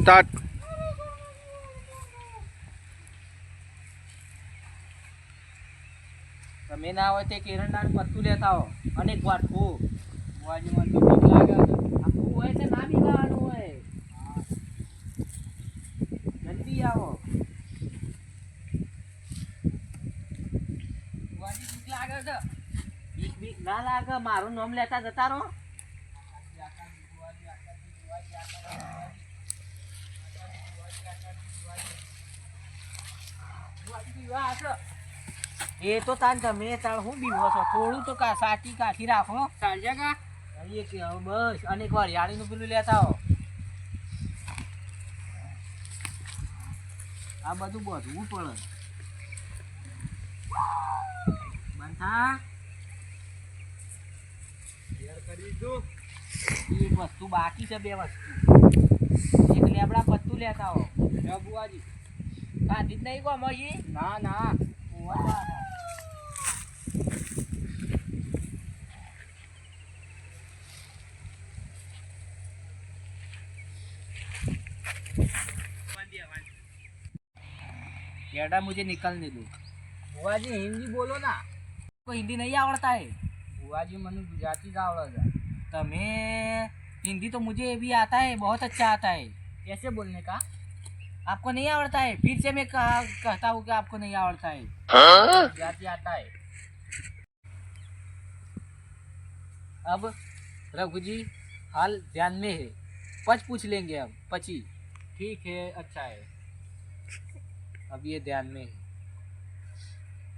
Start તમે ના હોય તે કેરંડા પત્તું લેતા હો. અનેક વાર બુવાજી મને તો બીક લાગે. આખું હોય તે ના બીગાવાનું હોય. જલ્દી આવો. વાજી બીક લાગે છે. બીક બીક ના લાગે. મારું નામ લેતા જતા રહો. એ તો તાન તમે તાણ હું બીવો છો? થોડું તો કા સાચી કાઠી રાખો ચાલજે કા? એ કે બસ અને એક વાર યાળીનું પેલું લેતા આવો. આ બધું બધવું પડે. બંધા. એક વસ્તુ બાકી છે બે વસ્તુ. એક લેબડા પત્તું લેતા આવો બુવાજી કાઢી જ નહીં કો મજી ના ના बेटा मुझे निकलने दो बुआ जी हिंदी बोलो ना को हिंदी नहीं आवड़ता है बुआ जी मैंने गुजराती का आवड़ा तमे हिंदी तो मुझे भी आता है बहुत अच्छा आता है। कैसे बोलने का? आपको नहीं आवड़ता है? फिर से मैं कहा कहता हूँ कि आपको नहीं आवड़ता है। गुजराती आता है। अब रघु जी हाल ध्यान में है। पच पूछ लेंगे अब पची। ठीक है अच्छा है। अब ये ध्यान में है।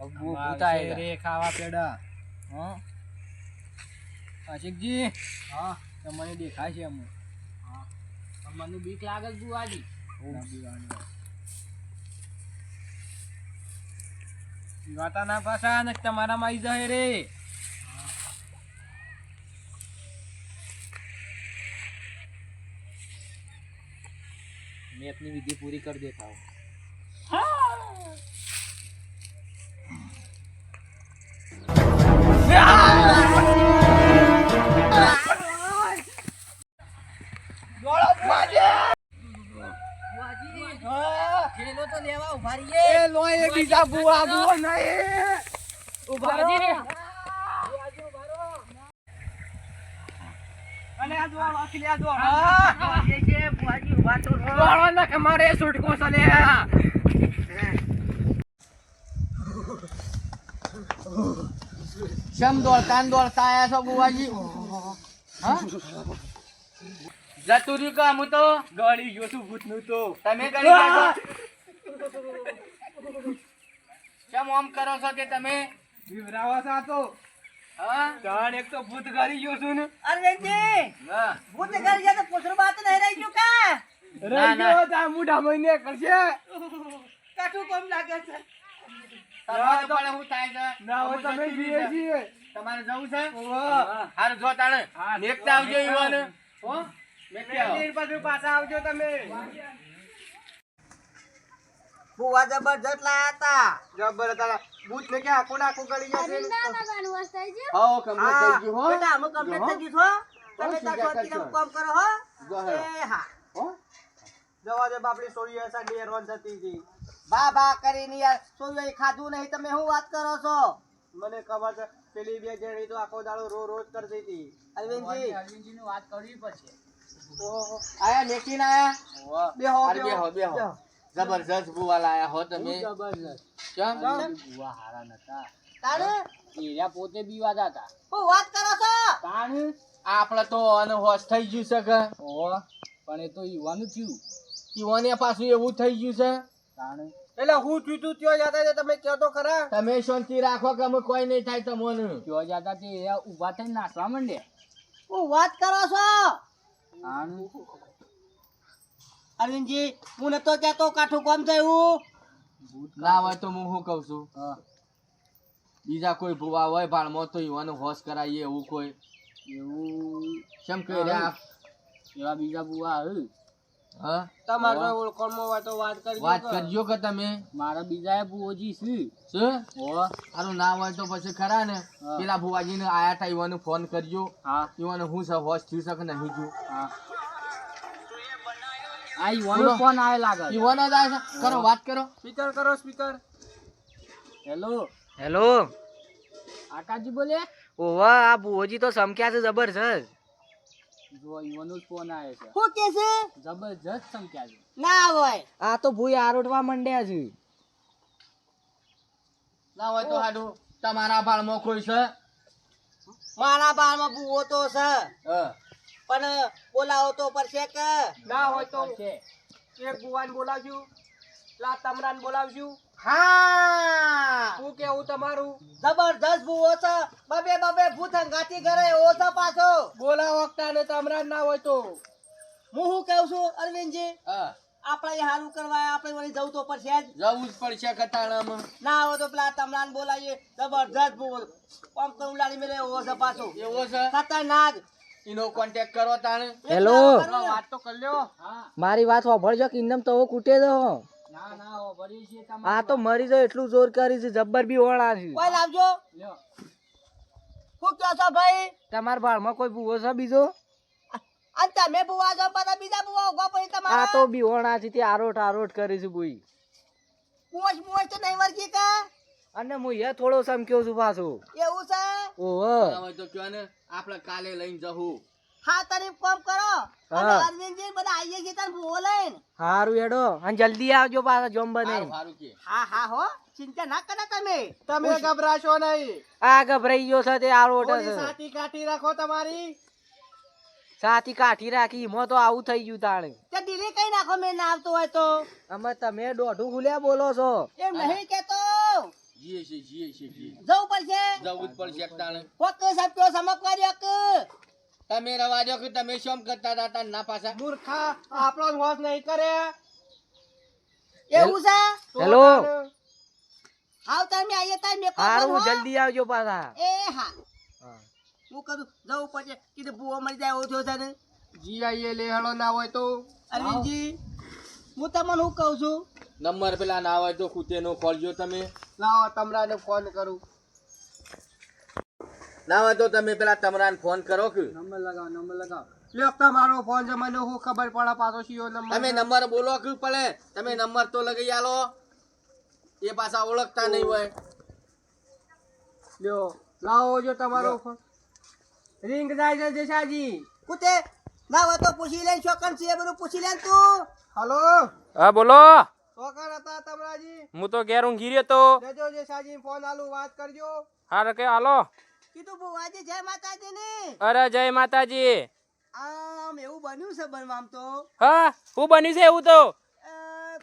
अब वो बोता है रे खावा पेड़ा हाँ? अशिक जी? हाँ। તમને દેખાય છે અમુક હા. મને બીક લાગે છે બુવાજી વાટા ના પાછા ને તમારા માં આવી જાય રે. મેં આપની વિધિ પૂરી કરી દેતા હોય બીજા બુઆ બુઆ નહીં. ઊભા રહીએ અને આ દોડ આખી આ દોડ બુઆજી ઊભા તો રહો. દોડો ને કે મારે છૂટકો શમ દોડતા દોડતા આયા છો બુવાજી જતુરી કામ તો ગળી ગયો છું ભૂતનું તો. તમે કરી શકો કેમ આમ કરો છો કે તમે? વિવરાવા સાતો હા? જાણ એક તો ભૂત કરી ગયો છું ને. ના રહી ગયો તા મુઢા મહિને કરશે. તમારે તો લાગે શું થાય છે. ના હોય તમે જીએ છીએ. તમારે જવું છે. હારું જો તાણે હા, મેકતા આવજો ઈવાને હો? મેકતા આવો. મંદિર બાજુ પાછા આવજો તમે. બુવા જબરજસ્ત લાયા હતા. જબર ભૂત ને ક્યાં આખું આખું ગળી જશે ને. હા, હો કમ્પ્લીટ થઈ ગયું હો. બેટા અમે કમ્પ્લીટ થઈ ગયું છો તમે હો, તાર સીધા કામ કરો હો. એ હા. જવા દે બાપડી સોરી એસા ડેર રોન થતી હતી. બા બા કરીને યાર સોયું ખાધું નહીં. તમે શું વાત કરો છો? મને ખબર છે પેલી બે જણી તો આખો દાડો રો રોજ કરતી હતી. અરવિંદજી. અરવિંદજીની વાત કરવી પડશે. ઓહો. આયા નેકીન આયા? બેહો અરે બેહો, બેહો. જબરજસ્ત બુવા લાયા હો તમે. જબરજસ્ત. કેમ? બુવા હારા નતા. તાણે એરિયા પોતે બીવાતા હતા શું વાત કરો છો? તાણ? આપણે તો અનહોશ થઈ ગયું છે કે? ઓ પણ એ તો યુવાનું થયું. યુવાને પાછું એવું થઈ ગયું છે? તાણ? એટલે હું થયું તું ત્યાં જતા હતા તમે કહો તો ખરા? તમે શાંતિ રાખો કે અમે કોઈ નહીં થાય તમને. ત્યાં જાતા તે એ ઊભા થઈને નાચવા માંડે શું વાત કરો છો? તાણ? અરવિંદજી હું નતો કહેતો કાઠું કોમ થયું? ના હોય તો હું શું કઉ છું? બીજા કોઈ ભૂવા હોય ભાણમાં તો યુવાનું હોશ કરાવીએ એવું કોઈ. એવું? કેમ કહી રહ્યા એવા બીજા ભૂવા આવે હા? તમારે ઓળખાણમાં હોય તો વાત કરજો વાત કે. કરજો કે તમે? મારા બીજા ભુવોજી છે. શું? ના હોય તો પછી ખરા ને? પેલા ભુવાજી ને આયા તા ઈવાનો ફોન કરજો. હા. ઈવાનો હું હોશ થયું શકે નહીં થયું? આ યુવાનો ફોન આવે લાગે યુવાનો જ આવે છે. કરો વાત કરો. સ્પીકર કરો સ્પીકર. હેલો. હેલો. આકાશજી બોલે? ઓવા આ ભુવોજી તો સમક્યા છે જબરજસ્ત જો યુવાનો ફોન આવે છે. શું કે છે? જબરજસ્ત સમક્યા છે. ના હોય. આ તો ભૂઈ આરોટવા મંડ્યા છે. ના હોય તો હાડું તમારા બાળમાં કોઈ છે. મારા બાળમાં ભૂવો તો છે. હા. પણ બોલાવો તો પડશે કે? ના હોય તો એક ભુવાન બોલાવજો લા તમરાન બોલાવજો. હા! શું કેવું તમારું? જબરદસ્ત બુઓ છે. બબે બબે ભૂત હંગાતી ઘરે એવો પાછો. બોલા વખતા ને તમરાન ના હોય તો. હું શું કહું છું અરવિંદજી? હા. આપણે હારું કરવા આપણે વળી જવું તો પડશે જ. જવું જ પડશે કટાણામાં. ના હોય તો પેલા તમરાન બોલાવીએ. જબરદસ્ત બુઓ પંપ તો ઉલાડી મેલે પાછો. એવો છે? ખતરનાક. એનો કોન્ટેક્ટ કરો તાણે. હેલો. વાત તો કરી લ્યો. મારી વાત સાંભળજો કે ઇન્દમ તો કૂટે દો ના ના ભરી છે આ તો મરી જાય એટલું જોર કરી છે જબ્બર બી ઓળા છે. કોઈ લાવજો. શું કહો છો ભાઈ? તમારા ભાળમાં કોઈ ભૂવો છે બીજો? અને તમે બુવા છો પાછા બીજા બુવા ઊભા તમારા? આ તો બી ઓણા છે તે આરોટ આરોટ કરી છે ભૂઈ. પોચ પોચ તો નહીં વર્ગી કા? અને હું યે થોડો સમક્યો છું પાછો. એવું છે? ઓહો. હોય તો કયો ને આપણે કાલે લઈને જહું. હા તારી કોમ કરો. અને હા. અરવિંદજી બધા આઈએ છીએ તને ભૂવો હારું એડો અને જલ્દી આવજો પાછા જોમ બને. સારું કે. હા હા હો. ચિંતા ના કરો તમે. તમે ગભરાશો નહીં. આ ગભરાઈ ગયો છે તે આરોટ છે. સાથી કાઠી રાખો તમારી. સાથી કાઠી રાખી મો તો આવું થઈ ગયું તાણે. તે દિલે કઈ નાખો મેં ના આવતો હોય તો. અમે તમે દોઢું ખુલ્યા બોલો છો. એમ નહીં કેતો. છે. જીએ છે જવું પડશે. જવું જ પડશે તાણે. કોક સાહેબ કયો સમકવા દ્યો કે તમે રવા દો કે તમે શોમ કરતા હતા તાણ ના પાછા. મૂર્ખા આપણો હોશ નહીં કરે. એવું છે? હેલો. હાવ તમે આવીએ તાર મેં હારું જલ્દી આવજો પાછા. એ હા. હું કરું? જવું પડશે. કીધું ભૂવો મળી જાય થયો છે ને. જી આઈએ લેહડો ના હોય તો. અરવિંદજી હું તમને શું કહું છું? નંબર પેલા ના હોય તો કુતેનો ખોલજો તમે. લાવો તમરાને ફોન કરું. ના હોય તો તમે પેલા તમરાને ફોન કરો કે. નંબર લગાવો નંબર લગાવો. લ્યો તમારો ફોન છે મને હું ખબર પડે પાછો નંબર તમે નંબર બોલો કે પડે તમે નંબર તો લગાઈ આલો. એ પાછા ઓળખતા નહીં હોય. લ્યો લાવો જો તમારો ફોન રિંગ જાય છે જેસાજી કુતે ના હોય તો પૂછી લે શોકન છે એ બધું પૂછી લે તું. હલો હા બોલો. ચોકર હતા તમરાજી હું તો ઘેર ઊંઘી રહ્યો તો. લેજો જેસાજી ફોન આલું વાત કરજો. હારે કે હાલો. કીધું બુવાજી જય માતાજી ને અરે જય માતાજી. આમ એવું બન્યું છે બનવામ તો? હા હું બન્યું છે એવું તો.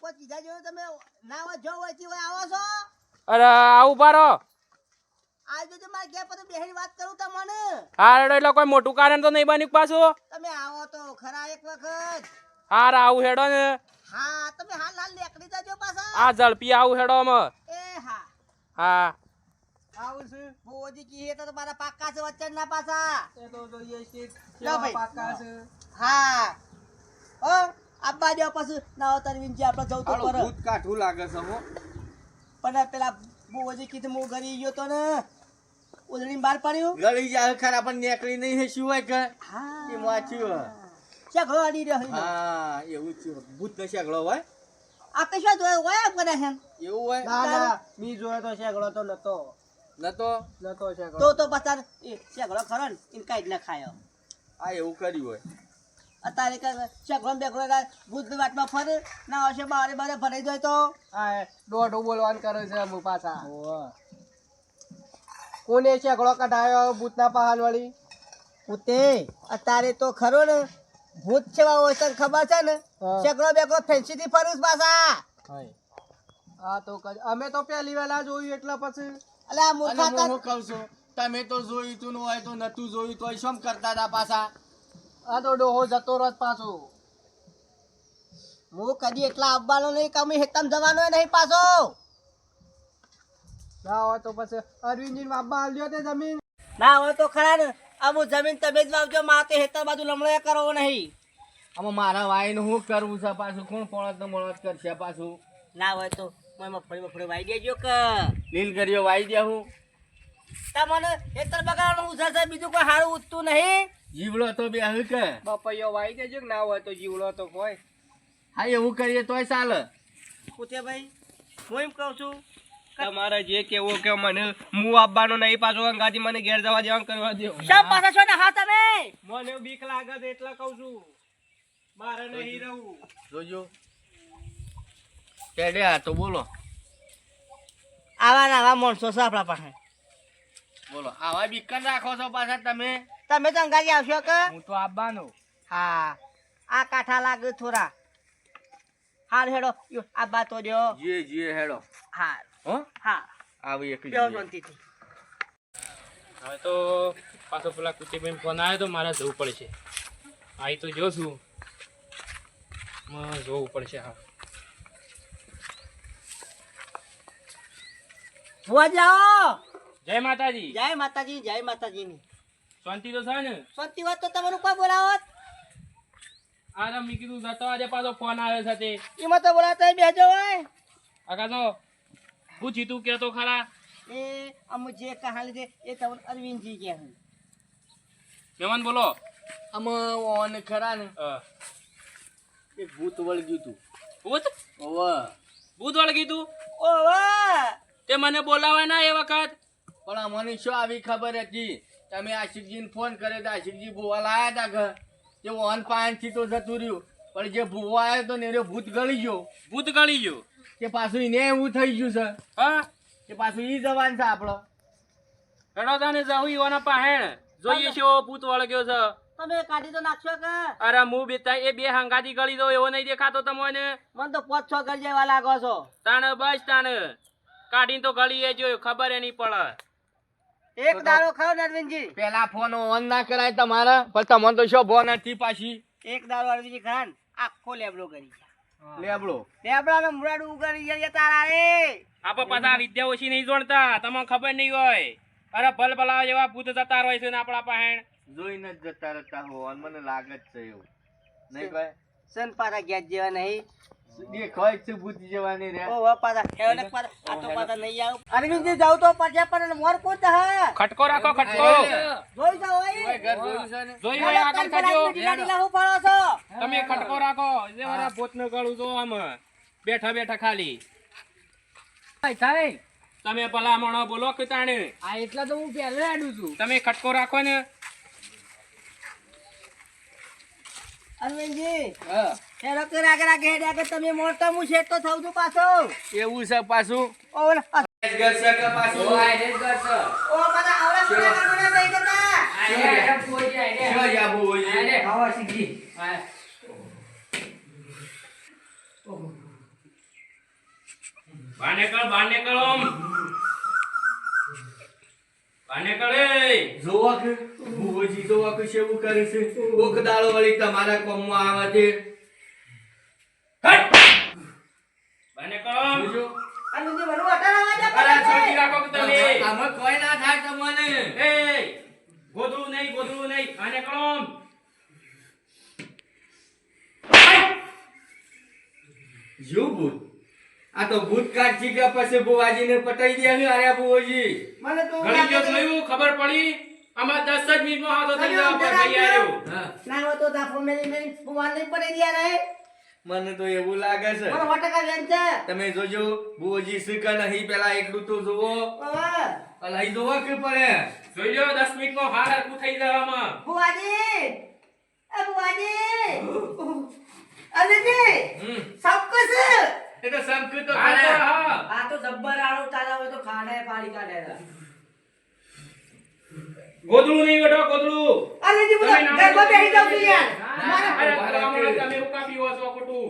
કોઈ કીધા તમે ના જો હોય હોય આવો છો? અરે આવું પારો આજે તો મારે ઘેર પછી બેહીને વાત કરું તમને. હાર એટલે કોઈ મોટું કારણ તો નહીં બન્યું પાછું? તમે આવો તો ખરા એક વખત. હાર આવું હેડો ને. હા તમે હાલ હાલ નીકળી જજો પાછા. આ ઝડપી આવું હેડો અમે એ હા. હા. આવું છે? બુવાજી કી તો પાક્કા છે વચ્ચે ના પાછા. એ તો જોઈએ છે લો ભાઈ. છે. હા. ઓ આબા દેવા પાછું ના હોય તરવીનજી આપણે જવું તો પર ભૂત કાઠું લાગે છે હો. પણ પેલા બુવાજી કીધું હું ઘરે ગયો તો ને ઉધડી બહાર પડ્યું. ગળી જાય ખરા પણ નીકળી નહીં હે શું હોય કે? હા. એ વાંચ્યું હા એવું છે. ભૂત શેકડો હોય. આપણે શું જોયું હોય એમ કરે એવું હોય? ના ના મી જોયો તો શેકડો તો નતો. નતો? નતો શેકડો. તો તો પછી એ શેઘળો ખરો ને એને કાંઈ જ ના ખાયો આ એવું કર્યું હોય. અત્યારે બેઘળો કાંઈ ભૂત વાટમાં ફરે? ના હશે બારે બારે ભરાઈ જાય તો? હા દોઢું બોલવાનું કરે છે અમુ પાછા. કોને શેકડો કઢાયો ભૂતના પહાડ વાળી? ઉતે અત્યારે તો ખરો ને ભૂત છેવા હોય તને ખબર છે ને? હા. બેકડો ફેન્સી થી ફરું પાછા. હા. તો અમે તો પહેલી વેલા જોયું એટલે પછી. અલે આ મુખા હું કહું છું તમે તો જોયું તું ન હોય તો નતું જોયું તો શું કરતા હતા પાછા? આ તો ડોહો જતો રત પાછો. હું કદી એટલા આવવાનો નહીં કમી હેતમ જવાનો નહીં પાછો. ના હોય તો પછી અરવિંદજી બાબા આલ્યો તે જમીન. ના હોય તો ખરા ને. અમુક જમીન તમે જ વાવજો માતે હેતર બાજુ લમણ્યા કરો નહીં. આમાં મારા વાઈને શું કરવું છે પાછું? કોણ પોણત મળત કરશે પાછું? ના હોય તો મેં મફળી મફળી વાઈ દેજો કે. લીલ કર્યો વાઈ દે હું. તમને હેતર બગાડવાનું ઉછા છે બીજું કોઈ સારું ઉઠતું નહીં. જીવડો તો બે હવે કે. બપૈયો વાઈ દેજો કે ના હોય તો જીવડો તો કોઈ હા એવું કરીએ તોય ચાલે. ભાઈ હું એમ કહું છું તમારે જે કેવું કે મને હું આપવાનો નહીં પાછો અંગાથી મને ઘેર જવા દેવા કરવા દો શા પાછા છો ને? હા તમે? મને બીક લાગે છે એટલે કહું છું. મારે નહીં રહું. જોજો. પેડે આ તો બોલો. આવા ને આવા માણસો છે આપણા પાસે. બોલો આવા બીકન રાખો છો પાછા તમે? તમે તો અંગાજી આવશો કે? હું તો આવવાનો હા. આ કાઠા લાગે થોડા. હાર હેડો. યો, આ બાતો તો જો જે જે હેડો. હાર હો? હા. આવી એક હવે તો પાછો પેલા કુટીભાઈ ફોન આવ્યો તો મારે જવું પડશે. આવી તો જોશું જોવું પડશે હા. જય માતાજી. જય માતાજી જય માતાજીની. શાંતિ તો છે ને? શાંતિ વાત તો તમારું કોઈ બોલાવો આ મેં કીધું જતો આજે પાછો ફોન આવ્યો છે એમાં તો બોલાતા બેજો હોય આગા તો પૂછી તું કેતો ખરા? એ અમુક જે કહાણી છે એ તમને અરવિંદજી કહે છે. મહેમાન બોલો. આમાં ઓન ખરા ને. હા. એક ભૂત વળગ્યું તું. ભૂત? ઓવે. ભૂત વળગી તું? ઓ તે મને બોલાવા ના એ વખત? પણ અમને શું આવી ખબર હતી? તમે આશિકજીને ફોન કર્યો તો આશિકજી ભૂવા લાયા હતા ઘર. તે ઓન પાનથી તો જતું રહ્યું. પણ જે ભૂવા આવ્યો તો ને એનો ભૂત ગળી ગયો. ભૂત ગળી ગયો. કે પાછું એને એવું થઈ ગયું છે. હા? કે પાછું ઈ જવાન છે આપણો. હેડો તાને જવું ઈવાના પાહેણ. જોઈએ છે ભૂત વળગ્યો છે. તમે કાઢી તો નાખશો કે? અરે હું બેતા એ બે હંગાથી ગળી દો એવો નહીં દેખાતો તમને. મને તો પોચ છ ઘર જેવા લાગો છો. તાણ બસ તાણ. કાઢીને તો ગળી એ જોયું ખબર એ નહીં પડે. એક દાડો ને અરવિંદજી. પેલા ફોન ઓન ના કરાય તમારે પણ તમને તો શું ફોન નથી પાછી? એક દાડો અરવિંદજી ખાન આખો લેબડો કરી લેબડો લેબડા ને મુરાડું ઉગાડી ગયા તારા રે આપણે પાછા વિદ્યા ઓછી નહીં જોડતા. તમને ખબર નહીં હોય. અરે ભલ ભલા જેવા ભૂત જતા હોય છે ને આપણા પાસે જોઈને જ જતા રહેતા હો મને લાગે જ છે એવું. નહીં ભાઈ? સન પાછા ગેસ જેવા નહીં. દેખાય છે ભૂત જવાની રે. ઓ વા પાછા હેવ આ તો પાછા નહીં આવ. અરવિંદજી જાવ તો પાછા પણ મોર કોત હા. ખટકો રાખો ખટકો. જોઈ જાવ ઓય, ઓય ઘર જોયું છે ને? જોઈ હોય આગળ થજો. લાહુ પાડો છો. તમે ખટકો રાખો. જે મારા ભૂતનું ગળું જો આમ. બેઠા બેઠા ખાલી. થાય તમે ભલા બોલો કે તાણે આ એટલા તો હું પહેલે આડું છું. તમે ખટકો રાખો ને. અરવિંદજી. હા. તમે મોરતા હું શેઠ તો થાઉં છું પાછો. એવું છે પાછું? ઓ ને ઘર કે પાછું? ઓ પાછા આવડા સુના કરવાના થઈ જતા શું જાબુ હોય છે? બાને કળ બાને કળ ઓમ. બાને કળ એ. જોવા કે? ભુવોજી જોવા કે શું કરે છે? કોક દાળો વળી તમારા કોમમાં આવે છે હટ! બાને કળ ઓમ જોજો. અરવિંદજી મને વટાણા વાજા અરે છોટી રાખો કે તમે આમાં કોઈ ના થાય તમને એ ગોદડું નહીં ગોદડું નહીં બાને કળ ઓમ જો ભૂત આ તો ભૂતકાળ કાઢી ગયા પછી બુવાજીને પટાઈ દે અરે બુવાજી. મને તો ઘણી જો જોયું? ખબર પડી? અમાર દસ જ મિનિટમાં હાથો થઈ ગયો પર ભાઈ આવ્યો ના હો તો દાફો મેલી મેલી ફુવાન નહીં પડે રહ્યા રે મને તો એવું લાગે છે. મને વટકા વેન છે. તમે જોજો બુવાજી સિકા નહીં પેલા એકલું તો જોવો અને અહીં કે પડે. જોજો 10 મિનિટમાં હાર હરખું થઈ જવામાં. ફુવાજી એ અરે દે હમ. સબકસ એ તો સમકુ તો હાલ તો ખરા. હા. આ તો જબ્બર આળો તાજા હોય તો ખાડે પાડી કાઢે. ગોદડું નહીં બેઠો ગોદડું. અરે જી બોલો નામ ગરબા બેહી જાવ છું યાર. અરે ભલામણ તમે ઉકા પીવો છો ખોટું.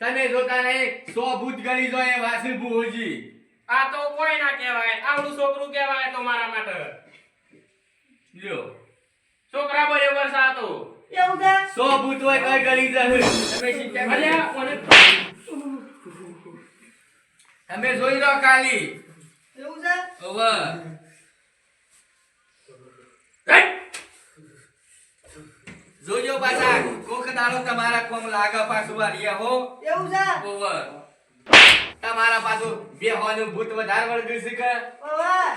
તમે જોતા નહીં સો ભૂત ગળી જોઈએ વાસી ભૂજી આ તો કોઈ ના કહેવાય આવડું છોકરું કહેવાય તો મારા માટે. લ્યો. છોકરા બરાબર છે આ તો. એવું કે સો ભૂત હોય કઈ ગળી જાય તમે. કોને તમે જોઈ લો કાલી. એવું છે? હવે જોજો પાછા કોક દાડો તમારા કોમ લાગે પાછું વાળિયા હો. એવું છે? ઓવર તમારા પાછું બે હોનું ભૂત વધારે વળગ્યું છે કે? ઓવા.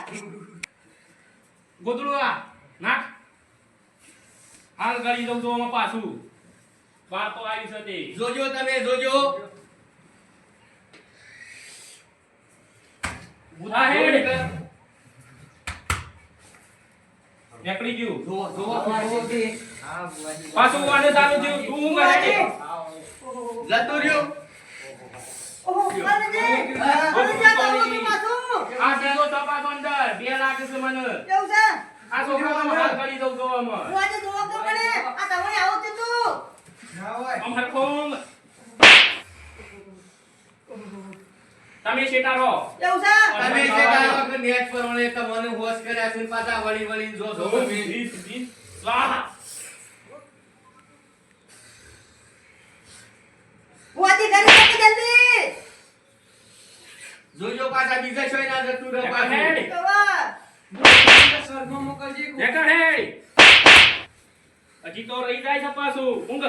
ગોદડું આ નાખ. હાલ ગળી દઉં તો પાછું. બાર તો આવી છે તે જોજો તમે જોજો હા હેડ નીકળી ગયું. જુઓ જુઓ પાછું વાડે ચાલુ થયું. તું હું કરે જતું રહ્યું. જે, જે. આ સીધો તપાસ અંદર. બે લાખ છે મને. કેવું છે? આ છોકરો હાલ કરી દઉં તો હું આજે જોવા તો પડે. આ તમારે આવું તે. તું. આમ હરખું તમે શેટા રહો છે? તમે જે કે નેટ પર ઓલે તમને મને હોશ કર્યા છે ને પાછા વળી વળી જો છો તમે. વીસ વીસ સ્વાહા હું ઘરે જતો જલ્દી. જોજો પાછા બીજા છોય ના જતું રહે. પાછું કવા. નેકળ હેડ હજી તો રહી જાય છે પાછું ઊંઘ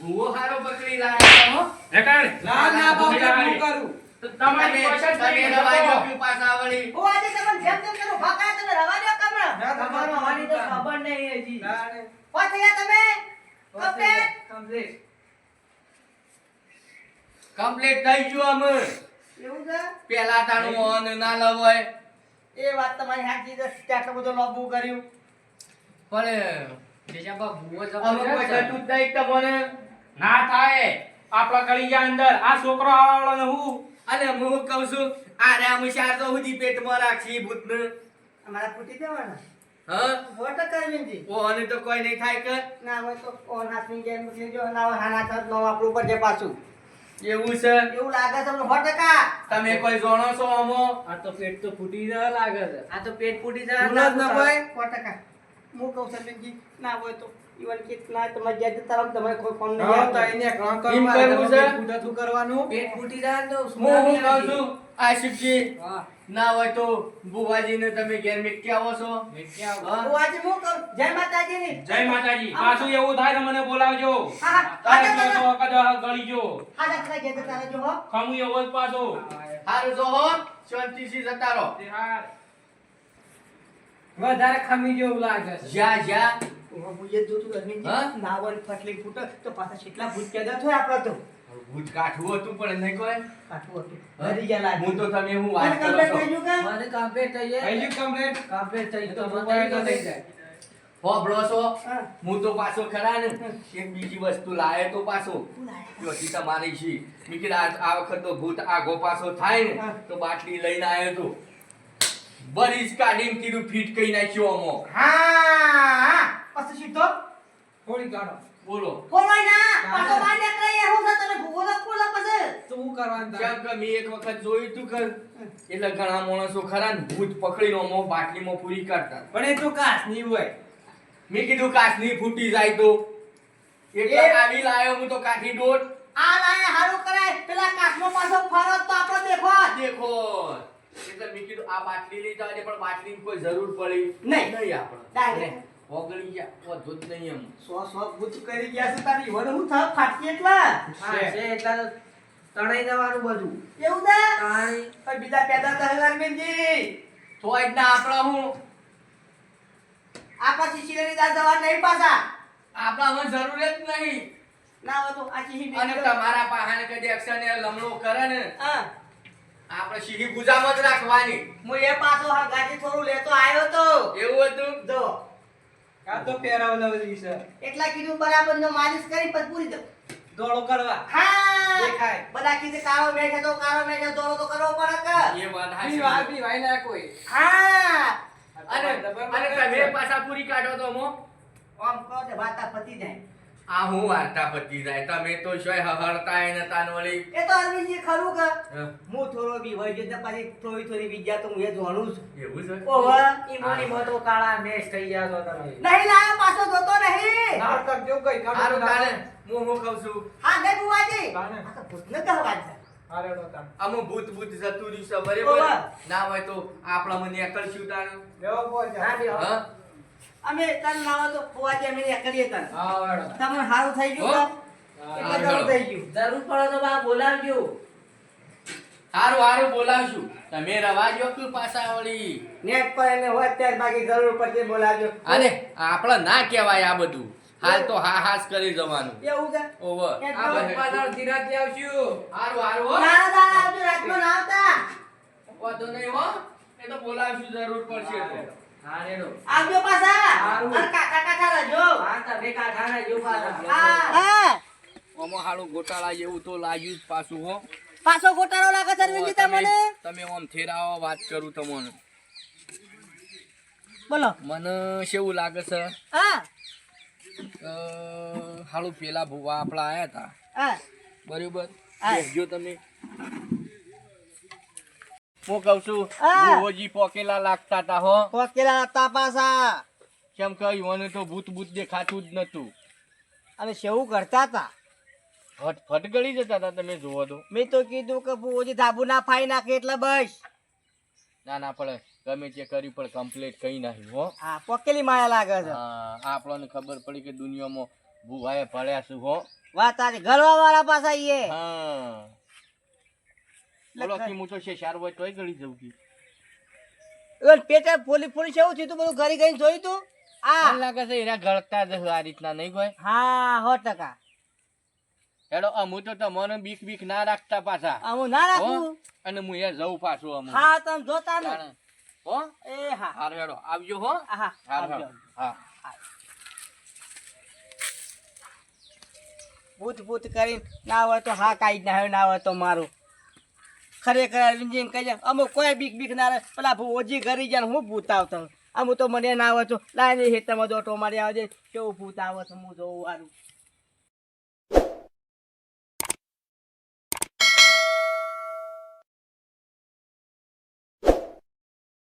ભૂવો હારો પકડી લાયા હો? કરી. વળી આજે જેમ તેમ તમે. તમારો તો ખબર નહીં હજી. તમે? કમ્પ્લેટ? કમ્પ્લીટ થઈ ગયું અમે એવું છે? પેલા તાણું ઓન ના લવાય એ. વાત તમારી સાચી છે. તે આટલું બધું લોબું કર્યું. પણ ભૂવો અમે કોઈ જતું જ નહીં તમને ના થાય. આપણા કળિયા અંદર આ છોકરો આવડો ને હું. અને હું કહું છું આ રામશાર તો સુધી પેટમાં રાખી ભૂતને. અમારા ફૂટી દેવાના. હા? વોટ કરવી ઓને તો કોઈ નહીં થાય કે? ના હોય તો ઓન હાથની જેમ મૂકી ના હાના હાથ નો આપણું ઉપર છે પાછું. એવું છે? એવું લાગે છે તમને સો ટકા. તમે કોઈ જાણો છો અમો આ તો પેટ તો ફૂટી જવા લાગે છે. આ તો પેટ ફૂટી જવા સો ટકા. હું કહું સરપંચજી, ના હોય તો ઈવન કે તમારે જ્યાં જતા રહો તમારે કોઈ ફોન નહીં આવતો. એમ કરવું છે? પેટ ફૂટી જાય તો હું હું કહું છું આશિકજી હા. ના હોય તો બુવાજીને તમે ઘેર મેકી આવો છો. હા? હું. આજે હું કહું? જય માતાજીની. જય માતાજી. પાછું એવું થાય તો મને બોલાવજો. હા, હા, તો ગળી જો હા, હા, હા, ઘેર જતા હો. ખમું એવો જ પાછો. હારું જો હો. શાંતિથી જતા રહો. વધારે ખમી જેવું લાગે છે. જ્યાં જ્યાં. હું? જ? નાવલ ફટલી ફૂટે તો પાછા કેટલા ભૂત પેદા થાય આપણા તો. ભૂત કાઠું હતું પણ નહીં કોઈ કાઠું હતું. મરી ગયા લાગે. હું તો તમે હું વાત કરો છો? થઈ ગયું કે? મને કમ્પ્લીટ થઈ જાય. થઈ ગયું complete? કમ્પ્લીટ થઈ તો મોબાઈલ તો તો થઈ થઈ જાય હોભળો છો? હું. તો પાછો ખરા ને. એક બીજી વસ્તુ લાવે તો પાછો. તમારી છે. આ વખત તો ભૂત આગો પાછો થાય ને. તો બાટલી લઈને આવ્યો તો. બરીજ કાઢીને કીધું ફીટ કરી નાખ્યો અમો. હા, પછી સીધો થોડી કાઢો. બોલો. ફોરવાય ના. પાછો બહાર નીકળે એ છે તમે ભૂગોળ જ પછી. તો હું કરવાનું કેમ કે મેં એક વખત જોયું તું કે એટલે ઘણા માણસો ખરા ને ભૂત પકડીને અમો બાટલીમાં પૂરી કાઢતા. પણ એ તો કાસ નહીં હોય. મેં કીધું કાચની ફૂટી જાય તો. એટલે આવી લાયો હું તો કાઠી દોટ. આ લાયા હારું કરાય. પેલા કાચનો પાછો ફરો તો આપણો દેખો. દેખો. એટલે મેં કીધું આ બાટલી લઈ જવા પણ બાટલીની કોઈ જરૂર પડી નહીં. નહીં આપણે Direct. ઓગળી ગયા. ઓ દૂધ નહીં એમ. સો સો ભૂત કરી ગયા છે તારી. વડે હું થા ફાટી એટલા? હા છે. એટલા તણાઈ દેવાનું બધું. એવું છે? તાણી પણ બીજા પેદા થાય અરવિંદજી તોય જ. ના આપણે હું? આ પછી સિલેરી દા દવા નહીં પાછા. આપણા હવે જરૂર જ નહીં. ના હોય તો આ ચીહી અને તમારા પાહાને કદી અક્ષરને લમણો કરે ને? હા. આપણે સીધી ગુજામાં જ રાખવાની. હું એ પાછો હા ગાડી થોડું લેતો આવ્યો તો. એવું હતું? જો. આ તો પેરાવલવલી છે એટલા કીધું બરાબર નો માલિશ કરી પછી પૂરી દઉં. દોડો કરવા. હા. દેખાય. બધા કીધે કાળો બેઠે તો કાળો બેઠે દોડો તો કરવો પડે કે. એ વાત હાચી. બી ભાઈ ના કોઈ. હા. અને અને તમે પાછા પૂરી કાઢો તો મો આમ કહો તે વાતા પતી જાય. આ હું વાર્તા પતી જાય? તમે તો શોય હહરતા એને તાનવળી એ તો અરવિંદજી ખરું કે? હું. થોડો બી હોય છે પછી થોડી થોડી વિદ્યા તો હું એ જાણું છું. એવું છે? ઓહો મોની મોટો કાળા મેશ થઈ ગયા છો તમે. નહીં લાયો પાછો જોતો નહીં. ના કરજો કઈ કાળો તાને હું હું કહું છું? હા નહીં બુવાજી. આ તો ભૂતને કહેવા છે. ભૂત ભૂત જતું રહ્યું છે બરાબર? ના હોય તો આપણા મને એકલ તાણ. લેવો હા? અમે તન ના તો બુવાજી અમે કરીએ તન હા તમને સારું થઈ ગયું સારું થઈ ગયું. જરૂર પડે તો બા બોલાવજો. સારું સારું બોલાવશું તમે રવાજો કે પાછા વળી. નેટ પર એને હોય ત્યાર બાકી જરૂર પડશે બોલાવજો. અરે આપણે ના કહેવાય આ બધું. હાલ તો હા હાસ કરી જવાનું. એવું છે? ઓવર એ તો હારું હારું હો. ના ના આવજો રાતમાં ના આવતા. વાંધો નહીં હો. એ તો બોલાવશું જરૂર પડશે તો. હા રેડો. આવજો પાછા. હારું. કાકા કાકા રહેજો. હા તમે કાઢા રહેજો પાછા. હા. હા આમાં ગોટાળા જેવું તો લાગ્યું જ પાછું હો. પાછો ગોટાળો લાગે તમને તમે થેરાવો વાત કરું તમને. બોલો. મને કેવું લાગે છે? હા. પેલા ભૂવા આપણા આયા હતા બરોબર? જો તમે. હું કહું છું. ભૂવોજી પોકેલા લાગતા હતા હો. પોકેલા લાગતા પાછા. કેમ કહ્યું મને તો ભૂત ભૂત દેખાતું જ નતું. અને સેવું કરતા હતા ફટ ફટ ગળી જતા હતા તમે જોવો તો. મેં તો કીધું કે ભૂજી ધાબુ ના ફાઈ નાખે એટલે બસ. ના ના પડે ગમે તે કરી પણ કમ્પ્લીટ કઈ નાખ્યું હો. હા પોકેલી માયા લાગે છે. હા આપણને ખબર પડી કે દુનિયામાં ભૂવાએ પડ્યા શું હો. વાત આજે ઘરવા વાળા પાછા હા. કે હું તો શેષાર હોય તોય ગળી જવું કી ઓલ પેટે ફોલી ફોલી સેવું થયું તું બધું ઘરી ગઈને જોયું તું? આ. લાગે છે એના ગળતા જ આ રીતના નહીં કોઈ? હા સો ટકા. હેડો અમુ તો તમને બીક બીક ના રાખતા પાછા. આ ના રાખું? અને હું એ જઉં પાછું અમુ હા તમે જોતા ને. હો? એ હા. હાર હેડો આવજો હો. હા હાર હા. ભૂત ભૂત કરીને ના હોય તો હા કાઈ જ ના હોય ના હોય તો મારું. ખરેખર અરવિંદજી કહી જાય અમુક કોઈ બીક બીક ના રહે, પેલા ઓજી ઘરી જાય હું ભૂત આવતો અમુક તો મને ના આવે તો લાઈને હેતરમાં દોટો મારી આવે છે કેવું ભૂત આવે હું જોઉં સારું